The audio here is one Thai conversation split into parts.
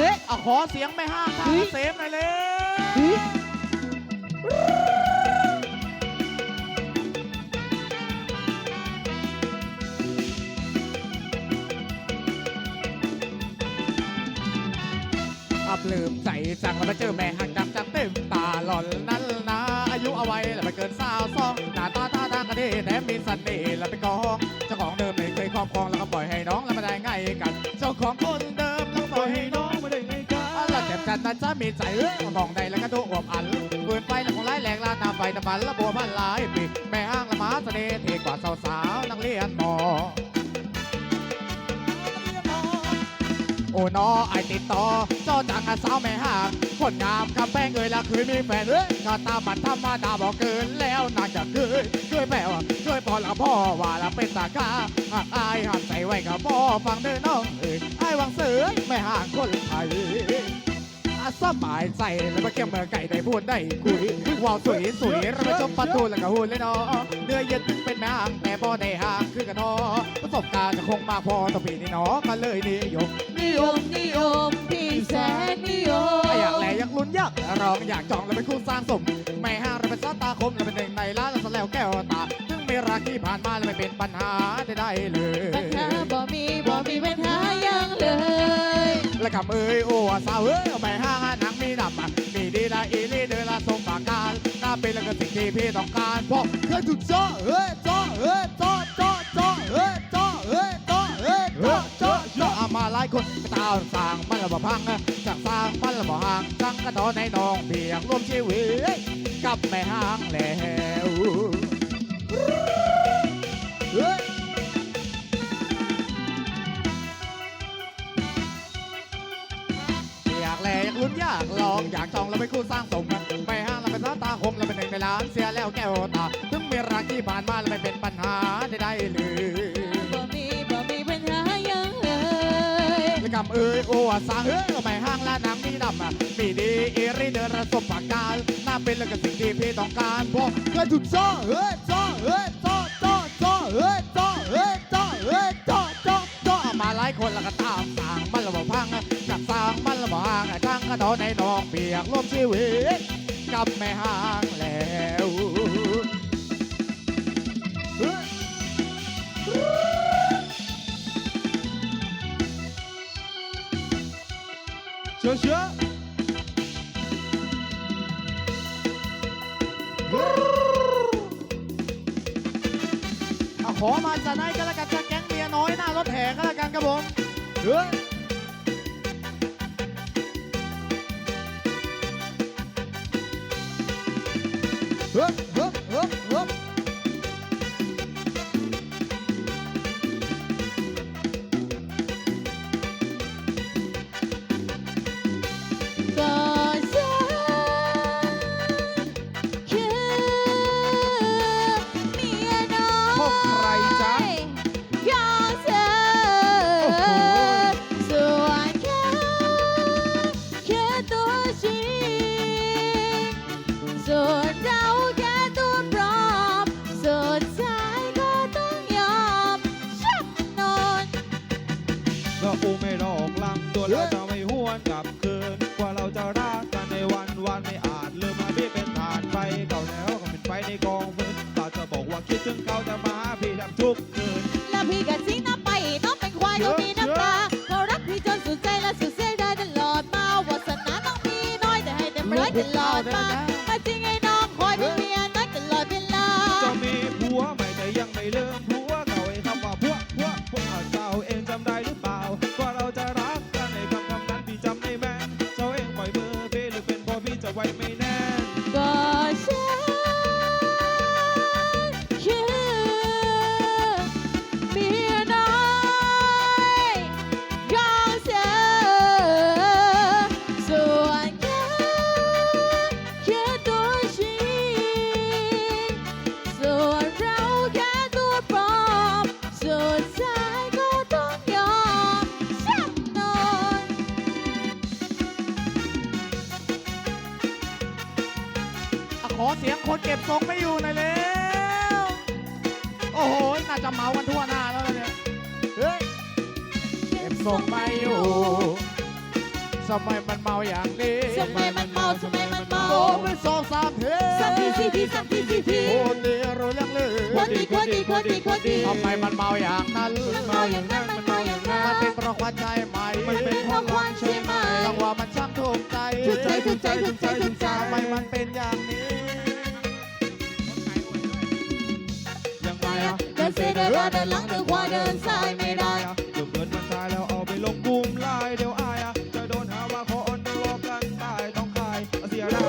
ฮ้ยเอาขอเสียงไม่ห้ามทางเฮ้ยเซฟหน่อยเลยเฮ้ยอับลืมใจจังแล้วมาเจอแม่หักจับจับเต็มตาหล่อนนั้นนะอายุเอาไว้แล้วไม่เกินสา มีใจเอ้ยมองใดแล้วก็ดูอวบอันปืนไฟแล้วคงไล่แรงลาดน้ำไฟตะบันละบัวพันหลายปีแม่อ้างละมาเสน่ห์เทกว่าสาวๆนักเรียนมอโอ้นอไอติดต่อเจ้าจังอะสาวแม่ห่างคนงามกับแป้งเอ่ยละเคยมีแฟนเอ้ยก็ตาบัตรธรรมดาบอกเกินแล้วน่าจะเคยช่วยแม่ว่าช่วยพ่อละพ่อว่าละเป็นตากาหากอายห้ามใส่ไว้กับพ่อฟังเด้อน้องเอ้ยไอ้วังเสือแม่ห่างคนไทย สบายใจแล้วมาเกี่ยวเมื่อไก่ได้พูดได้คุยว่าวสวยสวยเราไปชมประตูแล้วก็หุ่นเลยเนาะเนื้อเย็นเป็นแม่างแต่บ่ได้ห่างคือกระทอประสบการณ์จะคงมากพอต่อปีนี้เนาะก็เลยนิยมนิยมนิยมพี่แสนนิยมอยากแหลอยากลุ้นอยากร้องอยากจองแล้วเป็นคู่สร้างสมไม่ห้างเราเป็นซาตาคมเราเป็นหนึ่งในล้านแล้วแล้วแก้วตาถึงไมีรักที่ผ่านมาแล้วไม่เป็นปัญหาได้เลย กับเอ้ยโอ้สาวเอ้ยไม่ห้างหนังมีดำอะมีดีละอีลีเดินละสมปากการน่าเป็นแล้วก็สิ่งที่พี่ต้องการพราะเคยถูกจ้อเอ้ยจ้อเอ้ยจ้อจ้อจ้อเอ้ยจ้อเอ้ยจ้อเอ้ยจ้อจ้อจ้อเอามาหลายคนไปตามสร้างมันละบ่พังจากสร้างมันละบ่ห่างจังกระดอนในน้องเพียงร่วมชีวิตกับแม่ห้างแล้ว อยากแลอยากลุ้นอยากลองอยากจองแล้วไปคู่สร้างสมไม่ห้างแล้วเป็นสาตาคมแล้วเป็นหนึ่งในล้านเสียแล้วแก้วตาถึงมีรักที่ผ่านมาแล้วไม่เป็นปัญหาใดๆเลยบ่มีบ่มีปัญหาอยังเลยและกำเอ้ยโอ้สร้างเฮ้ยก็ไม่ห้างและหนังมีดำอะมีดีเอริเดินระสบปากการน่าเป็นแล้วก็สิ่งที่พี่ต้องการเพราะเคยถูกจ้อเฮ้ยจ้อเฮ้ยจ้อจ้อจ้อ ในนองเปียกร่วมชีวิตกับแม่ห้างแล้วเฮ้ยเชื่อเชื่อเอาขอมาจากไหนก็แล้วกันจากแก๊งเมียน้อยหน้ารถแห่ก็แล้วกันครับผมเฮ้ย เขาจะมา ขอเสียงคนเก็บทรงไม่อยู่หน่อยแล้ว โอ้โห น่าจะเมากันทั่วหน้าแล้วเนี่ย เฮ้ย เก็บทรงไม่อยู่ชทำไมมันเมาอย่างนี้ทำไมมันเมาทำไมมันเมาโดนไปสองสามเทสักทีสี่ทีสักทีสี่ทีโอ้นี่รู้เรื่องเลยคนดีคนดีคนดีคนดีทำไมมันเมาอย่างนั้นมันเมาอย่างนั้นมันเมาอย่างนั้นมันเป็นเพราะควันใช่ไหมมันเป็นเพราะควันใช่ไหมจังหวะมันช่างถูกใจถูกใจถูกใจถูกใจถูกใจทำไมมันเป็นอย่างนี้ เดิเดินหน้าเดินหลังเดินขวาเดินซ้ายไม่ได้อะเดี๋ยวเกินมาซ้ายแล้วเอาไปลงบูมไล่เดี๋ยวอายอะจะโดนหาว่าขอออนเดอร์รอกันตายต้องคายเสียได้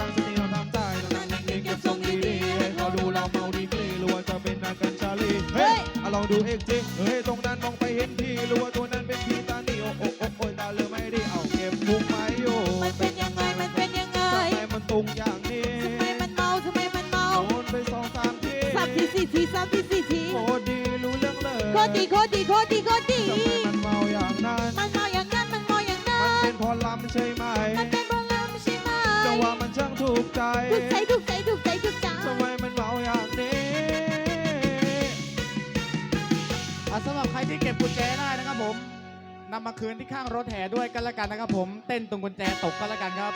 ตั้งสติเราทำใจนั่งนิ่งๆเก็บทรงดีๆให้เขาดูเราเมาดีกรีรู้ว่าจะเป็นนักกันชาลีเฮ้ยอะลองดูเอ็กซ์เฮ้ยตรงนั้นมองไปเห็นพี่รู้ว่าตัว ตรดีโคตรดีโคตรดีโคตรดีทำไมมันเมาอย่างนั้นมันเมาอย่างนั้นมันเมาอย่างนั้มันนเป็นเพอลำใช่ไหมมันเป็นบอลลัมใช่ไหมจังหวะมันช่างถูกใจถูกใจถูกใจถูกใจถูกใจทำไมมันเมาอย่างนี้อะสำหรับใครที่เก็บกุญแจได้นะครับผมนำมาคืนที่ข้างรถแห่ด้วยกันละกันนะครับ ผมเต้นตรงกุญแจตกกันละกันครับ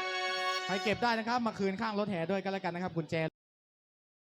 ใครเก็บได้นะครับ มาคืนข้างรถแห่ด้วยกันละกันนะครับกุญแจ